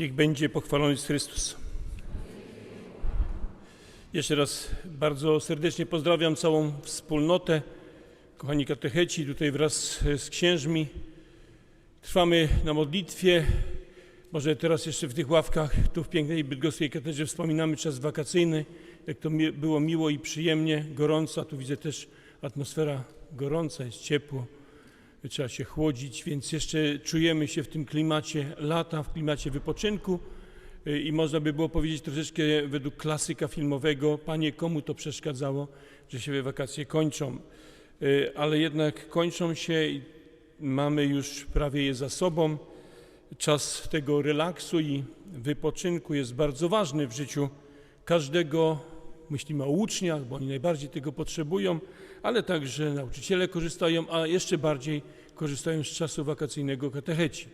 Niech będzie pochwalony Chrystus. Jeszcze raz bardzo serdecznie pozdrawiam całą wspólnotę, kochani katecheci, tutaj wraz z księżmi. Trwamy na modlitwie. Może teraz jeszcze w tych ławkach, tu w pięknej bydgoskiej katedrze wspominamy czas wakacyjny, jak to mi- było miło i przyjemnie, gorąco, tu widzę też atmosfera gorąca, jest ciepło, trzeba się chłodzić, więc jeszcze czujemy się w tym klimacie lata, w klimacie wypoczynku y, i można by było powiedzieć troszeczkę według klasyka filmowego, panie, komu to przeszkadzało, że się wakacje kończą, Y, ale jednak kończą się i mamy już prawie je za sobą. Czas tego relaksu i wypoczynku jest bardzo ważny w życiu każdego. Myślimy o uczniach, bo oni najbardziej tego potrzebują, ale także nauczyciele korzystają, a jeszcze bardziej korzystają z czasu wakacyjnego katecheci.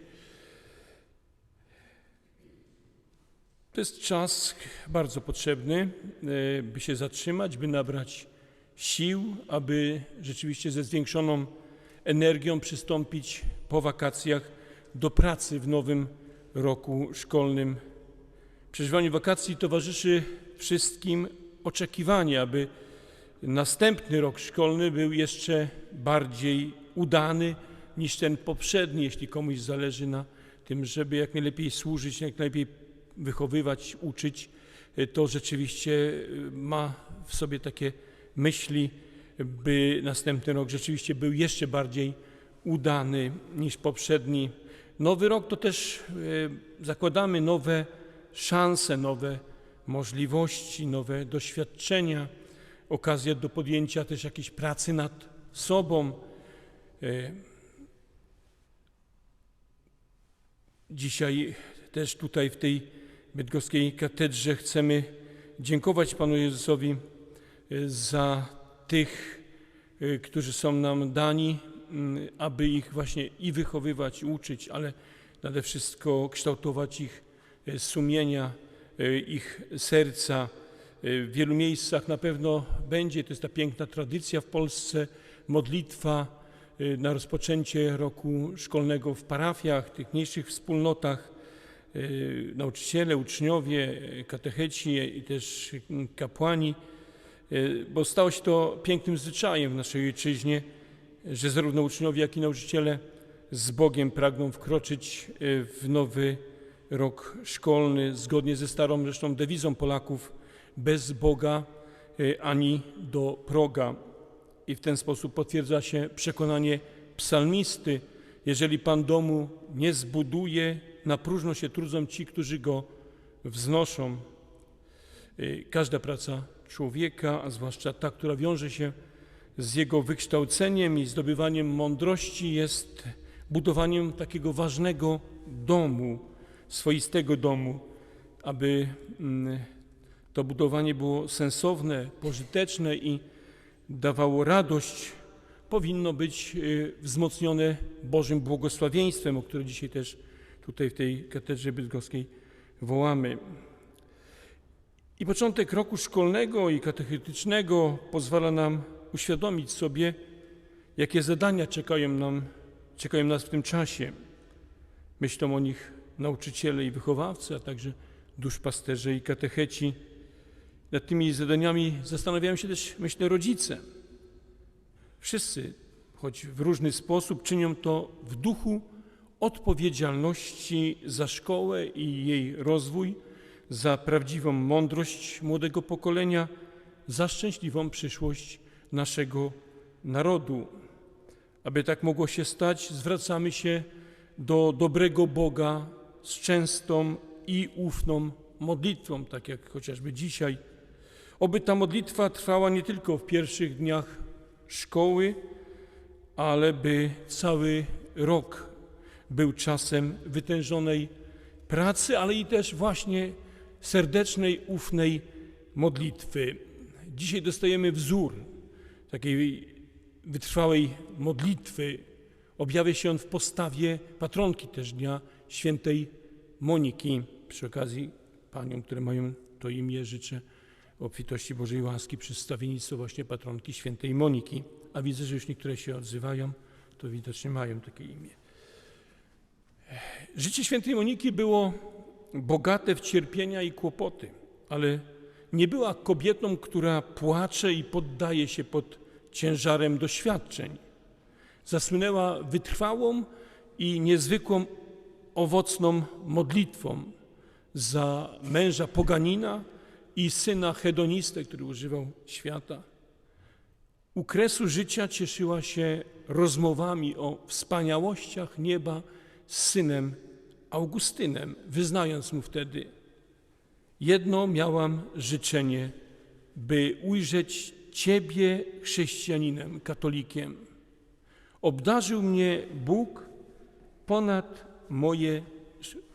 To jest czas bardzo potrzebny, e, by się zatrzymać, by nabrać sił, aby rzeczywiście ze zwiększoną energią przystąpić po wakacjach do pracy w nowym roku szkolnym. Przeżywaniu wakacji towarzyszy wszystkim oczekiwanie, aby następny rok szkolny był jeszcze bardziej udany niż ten poprzedni, jeśli komuś zależy na tym, żeby jak najlepiej służyć, jak najlepiej wychowywać, uczyć, to rzeczywiście y, ma w sobie takie myśli, by następny rok rzeczywiście był jeszcze bardziej udany niż poprzedni. Nowy rok to też y, zakładamy nowe szanse, nowe możliwości, nowe doświadczenia, okazje do podjęcia też jakiejś pracy nad sobą. Y, Dzisiaj też tutaj w tej bydgoskiej katedrze chcemy dziękować Panu Jezusowi y, za tych, y, którzy są nam dani, aby ich właśnie i wychowywać, i uczyć, ale nade wszystko kształtować ich sumienia, ich serca. Y, W wielu miejscach na pewno będzie, to jest ta piękna tradycja w Polsce, modlitwa y, na rozpoczęcie roku szkolnego w parafiach, tych mniejszych wspólnotach. Y, Nauczyciele, uczniowie, y, katecheci i też y, kapłani, y, bo stało się to pięknym zwyczajem w naszej ojczyźnie, że zarówno uczniowie, jak i nauczyciele z Bogiem pragną wkroczyć y, w nowy rok szkolny, zgodnie ze starą zresztą dewizą Polaków, bez Boga y, ani do proga. I w ten sposób potwierdza się przekonanie psalmisty, jeżeli Pan domu nie zbuduje, na próżno się trudzą ci, którzy go wznoszą. Y, Każda praca człowieka, a zwłaszcza ta, która wiąże się z jego wykształceniem i zdobywaniem mądrości, jest budowaniem takiego ważnego domu, swoistego domu, aby mm, to budowanie było sensowne, pożyteczne i dawało radość, powinno być y, wzmocnione Bożym błogosławieństwem, o które dzisiaj też tutaj w tej katedrze bydgoskiej wołamy. I początek roku szkolnego i katechetycznego pozwala nam uświadomić sobie, jakie zadania czekają, nam, czekają nas w tym czasie. Myślą o nich nauczyciele i wychowawcy, a także duszpasterze i katecheci. Nad tymi zadaniami zastanawiają się też, myślę, rodzice. Wszyscy, choć w różny sposób, czynią to w duchu odpowiedzialności za szkołę i jej rozwój, za prawdziwą mądrość młodego pokolenia, za szczęśliwą przyszłość naszego narodu. Aby tak mogło się stać, zwracamy się do dobrego Boga z częstą i ufną modlitwą, tak jak chociażby dzisiaj. Oby ta modlitwa trwała nie tylko w pierwszych dniach szkoły, ale by cały rok był czasem wytężonej pracy, ale i też właśnie serdecznej, ufnej modlitwy. Dzisiaj dostajemy wzór takiej wytrwałej modlitwy. Objawia się on w postawie patronki też dnia świętej Moniki. Przy okazji paniom, które mają to imię, życzę obfitości Bożej łaski przy stawiennictwo właśnie patronki świętej Moniki. A widzę, że już niektóre się odzywają, to widocznie mają takie imię. Życie świętej Moniki było bogate w cierpienia i kłopoty, ale nie była kobietą, która płacze i poddaje się pod ciężarem doświadczeń. Zasłynęła wytrwałą i niezwykłą owocną modlitwą za męża poganina i syna hedonistę, który używał świata. U kresu życia cieszyła się rozmowami o wspaniałościach nieba z synem Augustynem, wyznając mu wtedy: Jedno miałam życzenie, by ujrzeć Ciebie chrześcijaninem, katolikiem. Obdarzył mnie Bóg ponad moje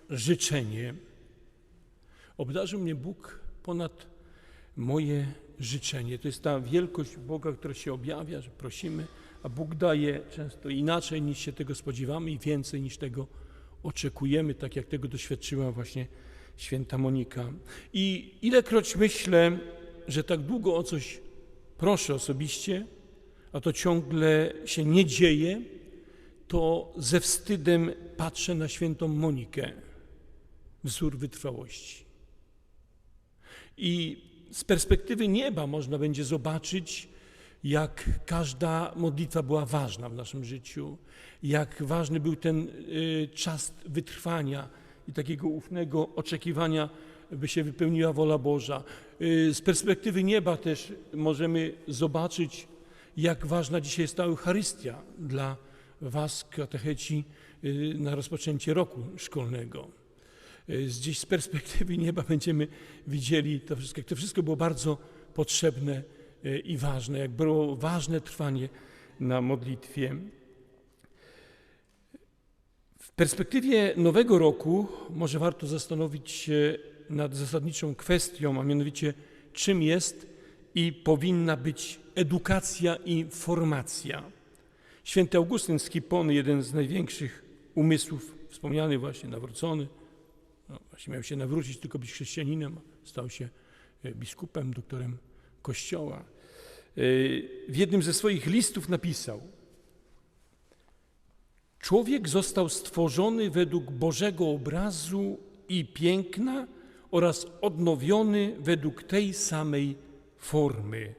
życzenie. Obdarzył mnie Bóg ponad moje życzenie. To jest ta wielkość Boga, która się objawia, że prosimy, a Bóg daje często inaczej niż się tego spodziewamy i więcej niż tego oczekujemy, tak jak tego doświadczyła właśnie święta Monika. I ilekroć myślę, że tak długo o coś proszę osobiście, a to ciągle się nie dzieje, to ze wstydem patrzę na świętą Monikę, wzór wytrwałości. I z perspektywy nieba można będzie zobaczyć, jak każda modlitwa była ważna w naszym życiu, jak ważny był ten y, czas wytrwania i takiego ufnego oczekiwania, by się wypełniła wola Boża. Y, z perspektywy nieba też możemy zobaczyć, jak ważna dzisiaj jest ta Eucharystia dla Was, katecheci, y, na rozpoczęcie roku szkolnego. Gdzieś z perspektywy nieba będziemy widzieli to wszystko. To wszystko było bardzo potrzebne i ważne, jak było ważne trwanie na modlitwie. W perspektywie nowego roku może warto zastanowić się nad zasadniczą kwestią, a mianowicie czym jest i powinna być edukacja i formacja. Święty Augustyn z jeden z największych umysłów, wspomniany właśnie, nawrócony, no, właśnie miał się nawrócić, tylko być chrześcijaninem, stał się e, biskupem, doktorem Kościoła. E, w jednym ze swoich listów napisał: Człowiek został stworzony według Bożego obrazu i piękna oraz odnowiony według tej samej formy.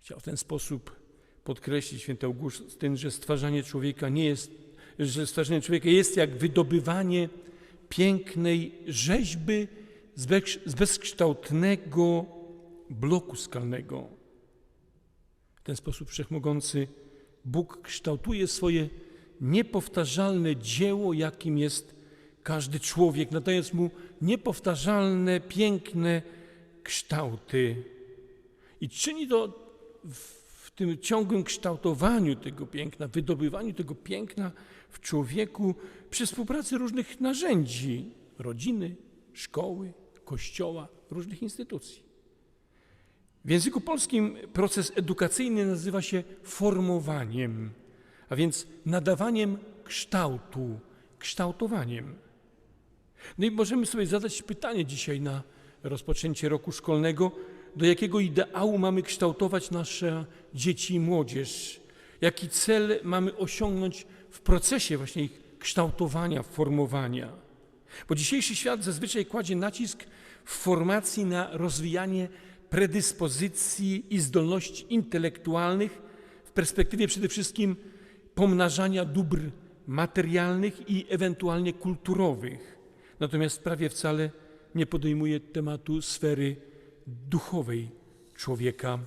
Chciał w ten sposób podkreślić święty Augustyn, że stwarzanie człowieka nie jest, że stwarzanie człowieka jest jak wydobywanie pięknej rzeźby z bezkształtnego bloku skalnego. W ten sposób wszechmogący Bóg kształtuje swoje niepowtarzalne dzieło, jakim jest każdy człowiek, nadając mu niepowtarzalne, piękne kształty. I czyni to w tym ciągłym kształtowaniu tego piękna, wydobywaniu tego piękna w człowieku przy współpracy różnych narzędzi rodziny, szkoły, kościoła, różnych instytucji. W języku polskim proces edukacyjny nazywa się formowaniem, a więc nadawaniem kształtu, kształtowaniem. No i możemy sobie zadać pytanie dzisiaj na rozpoczęcie roku szkolnego, do jakiego ideału mamy kształtować nasze dzieci i młodzież, jaki cel mamy osiągnąć w procesie właśnie ich kształtowania, formowania. Bo dzisiejszy świat zazwyczaj kładzie nacisk w formacji na rozwijanie predyspozycji i zdolności intelektualnych w perspektywie przede wszystkim pomnażania dóbr materialnych i ewentualnie kulturowych. Natomiast prawie wcale nie podejmuje tematu sfery duchowej człowieka.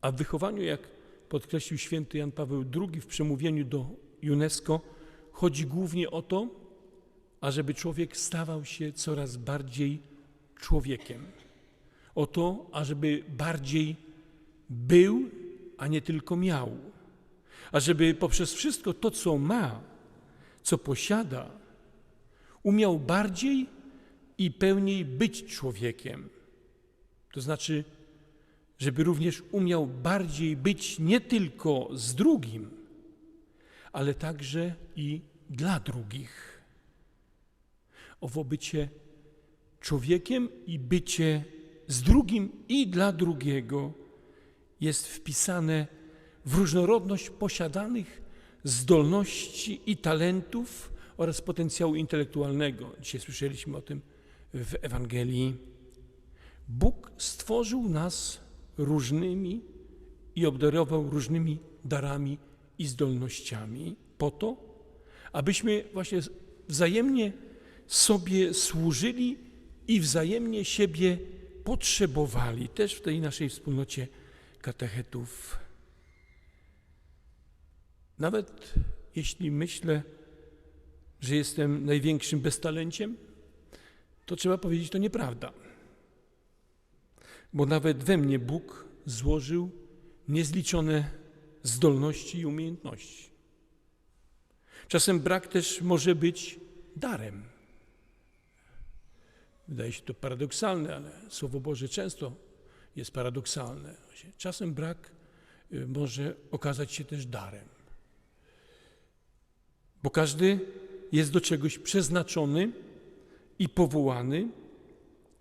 A w wychowaniu, jak podkreślił święty Jan Paweł II w przemówieniu do UNESCO, chodzi głównie o to, ażeby człowiek stawał się coraz bardziej człowiekiem o to, ażeby bardziej był, a nie tylko miał. Ażeby poprzez wszystko to, co ma, co posiada, umiał bardziej i pełniej być człowiekiem. To znaczy, żeby również umiał bardziej być nie tylko z drugim, ale także i dla drugich. Owo bycie człowiekiem i bycie z drugim i dla drugiego jest wpisane w różnorodność posiadanych zdolności i talentów oraz potencjału intelektualnego. Dzisiaj słyszeliśmy o tym w Ewangelii. Bóg stworzył nas różnymi i obdarował różnymi darami i zdolnościami po to, abyśmy właśnie wzajemnie sobie służyli i wzajemnie siebie potrzebowali, też w tej naszej wspólnocie katechetów. Nawet jeśli myślę, że jestem największym beztalenciem, to trzeba powiedzieć, to nieprawda. Bo nawet we mnie Bóg złożył niezliczone zdolności i umiejętności. Czasem brak też może być darem. Wydaje się to paradoksalne, ale Słowo Boże często jest paradoksalne. Czasem brak y, może okazać się też darem. Bo każdy jest do czegoś przeznaczony i powołany,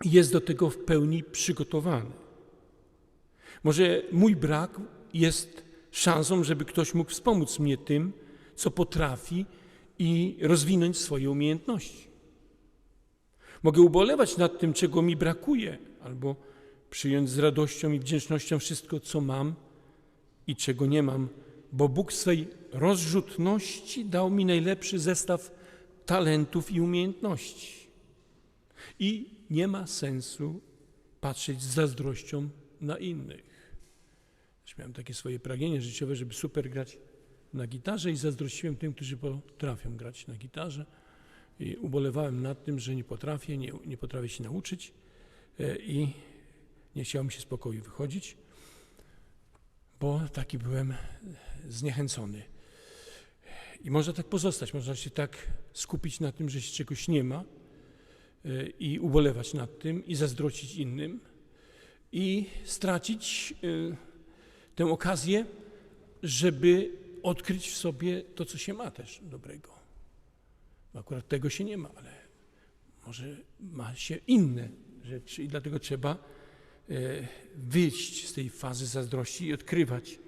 jest do tego w pełni przygotowany. Może mój brak jest szansą, żeby ktoś mógł wspomóc mnie tym, co potrafi i rozwinąć swoje umiejętności. Mogę ubolewać nad tym, czego mi brakuje, albo przyjąć z radością i wdzięcznością wszystko, co mam i czego nie mam, bo Bóg swej rozrzutności dał mi najlepszy zestaw talentów i umiejętności. I nie ma sensu patrzeć z zazdrością na innych. Miałem takie swoje pragnienie życiowe, żeby super grać na gitarze i zazdrościłem tym, którzy potrafią grać na gitarze. I ubolewałem nad tym, że nie potrafię, nie, nie potrafię się nauczyć e, i nie chciałem się spokoju wychodzić, bo taki byłem zniechęcony. I można tak pozostać, można się tak skupić na tym, że się czegoś nie ma i ubolewać nad tym i zazdrościć innym i stracić e, tę okazję, żeby odkryć w sobie to, co się ma też dobrego. Bo akurat tego się nie ma, ale może ma się inne rzeczy i dlatego trzeba e, wyjść z tej fazy zazdrości i odkrywać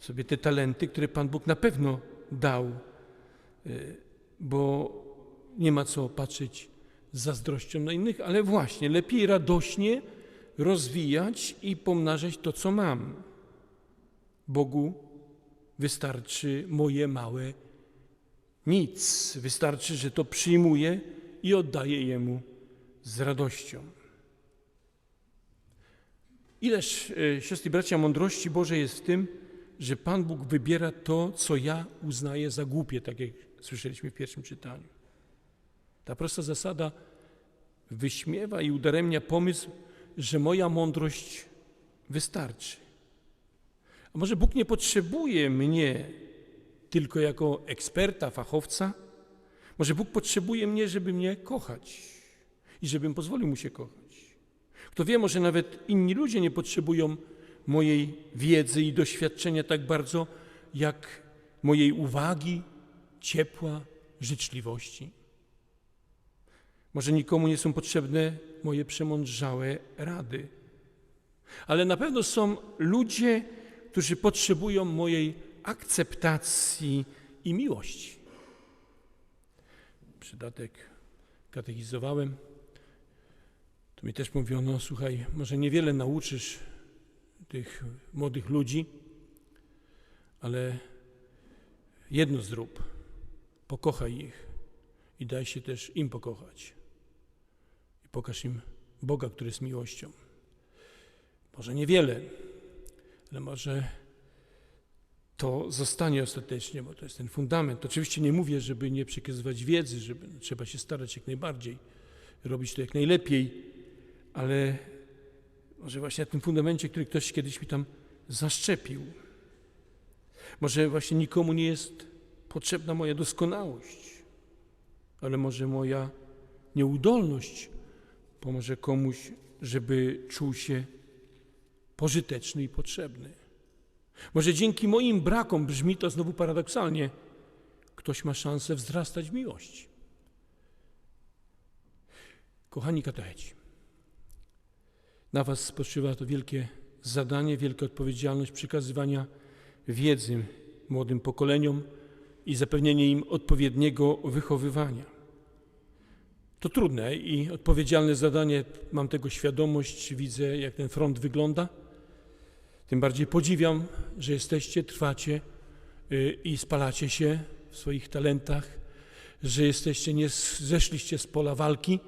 sobie te talenty, które Pan Bóg na pewno dał, bo nie ma co patrzeć z zazdrością na innych, ale właśnie lepiej radośnie rozwijać i pomnażać to, co mam. Bogu wystarczy moje małe nic. Wystarczy, że to przyjmuję i oddaję Jemu z radością. Ileż, e, siostry bracia, mądrości Bożej jest w tym, że Pan Bóg wybiera to, co ja uznaję za głupie, tak jak słyszeliśmy w pierwszym czytaniu. Ta prosta zasada wyśmiewa i udaremnia pomysł, że moja mądrość wystarczy. A może Bóg nie potrzebuje mnie tylko jako eksperta, fachowca? Może Bóg potrzebuje mnie, żeby mnie kochać i żebym pozwolił mu się kochać. Kto wie, może nawet inni ludzie nie potrzebują mojej wiedzy i doświadczenia tak bardzo, jak mojej uwagi, ciepła, życzliwości. Może nikomu nie są potrzebne moje przemądrzałe rady. Ale na pewno są ludzie, którzy potrzebują mojej akceptacji i miłości. Przydatek katechizowałem, to mi też mówiono, słuchaj, może niewiele nauczysz tych młodych ludzi, ale jedno zrób, pokochaj ich i daj się też im pokochać. Pokaż im Boga, który jest miłością. Może niewiele, ale może to zostanie ostatecznie, bo to jest ten fundament. Oczywiście nie mówię, żeby nie przekazywać wiedzy, żeby trzeba się starać jak najbardziej, robić to jak najlepiej, ale może właśnie na tym fundamencie, który ktoś kiedyś mi tam zaszczepił. Może właśnie nikomu nie jest potrzebna moja doskonałość, ale może moja nieudolność pomoże komuś, żeby czuł się pożyteczny i potrzebny. Może dzięki moim brakom, brzmi to znowu paradoksalnie, ktoś ma szansę wzrastać w miłości. Kochani katecheci, na Was spoczywa to wielkie zadanie, wielka odpowiedzialność przekazywania wiedzy młodym pokoleniom, i zapewnienie im odpowiedniego wychowywania. To trudne i odpowiedzialne zadanie, mam tego świadomość, widzę jak ten front wygląda. Tym bardziej podziwiam, że jesteście, trwacie y, i spalacie się w swoich talentach, że jesteście, nie zeszliście z pola walki,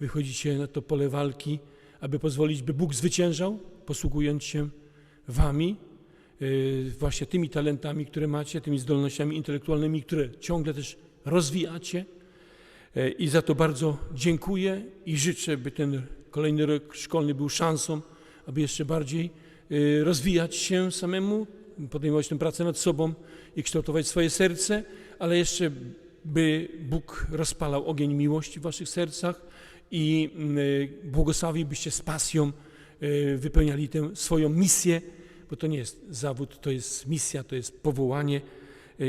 wychodzicie na to pole walki, aby pozwolić, by Bóg zwyciężał, posługując się wami, y, właśnie tymi talentami, które macie, tymi zdolnościami intelektualnymi, które ciągle też rozwijacie. Y, I za to bardzo dziękuję i życzę, by ten kolejny rok szkolny był szansą, aby jeszcze bardziej y, rozwijać się samemu, podejmować tę pracę nad sobą i kształtować swoje serce, ale jeszcze by Bóg rozpalał ogień miłości w waszych sercach i y, błogosławił, byście z pasją wypełniali tę swoją misję, bo to nie jest zawód, to jest misja, to jest powołanie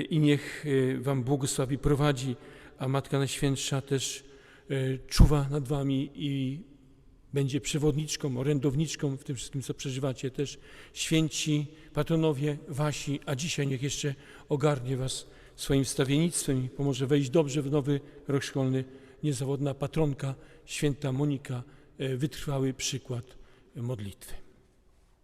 i niech wam błogosławi, prowadzi, a Matka Najświętsza też y, czuwa nad wami i będzie przewodniczką, orędowniczką w tym wszystkim, co przeżywacie. Też święci patronowie wasi, a dzisiaj niech jeszcze ogarnie was swoim stawiennictwem i pomoże wejść dobrze w nowy rok szkolny. Niezawodna patronka, święta Monika, e, wytrwały przykład modlitwy.